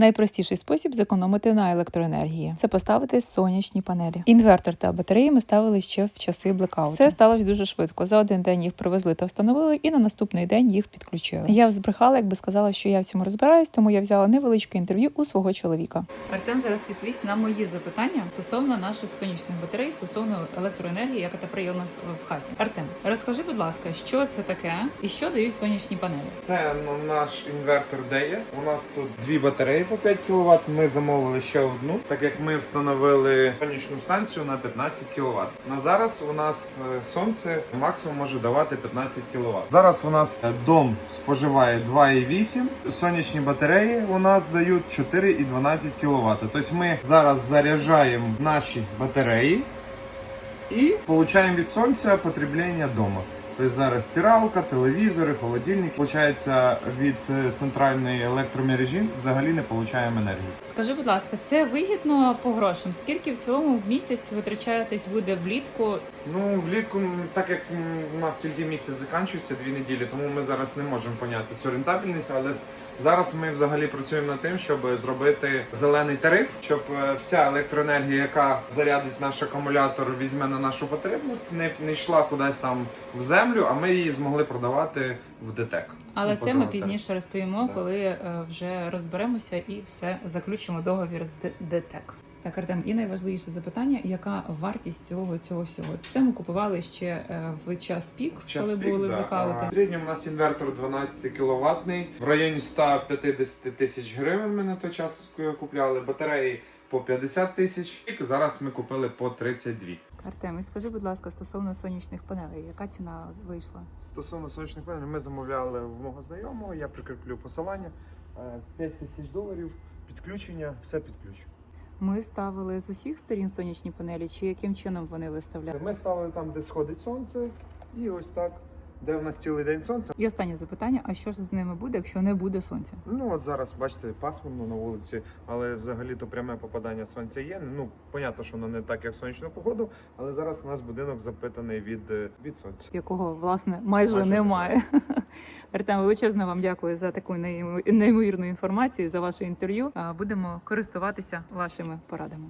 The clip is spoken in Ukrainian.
Найпростіший спосіб зекономити на електроенергії це поставити сонячні панелі. Інвертор та батареї ми ставили ще в часи блекауту. Все сталося дуже швидко. За один день їх привезли та встановили, і на наступний день їх підключили. Я збрехала, якби сказала, що я в цьому розбираюсь, тому я взяла невеличке інтерв'ю у свого чоловіка. Артем зараз відповість на мої запитання стосовно наших сонячних батарей, стосовно електроенергії, яка тепер є у нас в хаті. Артем, розкажи, будь ласка, що це таке і що дають сонячні панелі? Це наш інвертор Дея. У нас тут дві батареї по 5 кВт. Ми замовили ще одну, так як ми встановили сонячну станцію на 15 кВт. На зараз у нас е, сонце максимум може давати 15 кВт. Зараз у нас е, дом споживає 2,8. Сонячні батареї у нас дають 4,12 кВт. Тобто ми зараз заряджаємо наші батареї і получаємо від сонця потреблення вдома. Тобто зараз стиралка, телевізори, холодильник. Получається від е, центральної електромережі взагалі не получаємо енергії. Скажи, будь ласка, це вигідно по грошам? Скільки в цілому в місяць витрачаєтесь буде влітку? Ну влітку, так як у нас тільки місяць закінчується дві неділі, тому ми зараз не можемо поняти цю рентабельність, але з- зараз ми взагалі працюємо над тим, щоб зробити зелений тариф, щоб е, вся електроенергія, яка зарядить наш акумулятор, візьме на нашу потребність, не, не йшла кудись там в землю, а ми її змогли продавати в ДТЕК. Але Ну, це ми пізніше розповімо, коли е, вже розберемося і все заключимо договір з Д- ДТЕК. Так, Артем, і найважливіше запитання: яка вартість цілого цього всього? Це ми купували ще е, в час пік, Час коли пік, були да. блекаути. В середньому у нас інвертор 12 кВт, в районі 150 тисяч гривень ми на той час купляли. Батареї по 50 тисяч. Зараз ми купили по 32. Артем, і скажи, будь ласка, стосовно сонячних панелей, яка ціна вийшла? Стосовно сонячних панелей, ми замовляли в мого знайомого, я прикріплю посилання. 5 тисяч доларів, підключення, все підключу. Ми ставили з усіх сторін сонячні панелі, чи яким чином вони виставляли? Ми ставили там, де сходить сонце, і ось так, де в нас цілий день сонце. І останнє запитання: а що ж з ними буде, якщо не буде сонця? Ну от зараз бачите, пасмурно на вулиці, але взагалі то пряме попадання сонця є. Ну, понятно, що воно не так, як в сонячну погоду, але зараз у нас будинок запитаний від, е, від сонця. якого власне майже, Майже немає. Артем, величезно вам дякую за таку неймо- неймовірну інформацію, за ваше інтерв'ю. Будемо користуватися вашими порадами.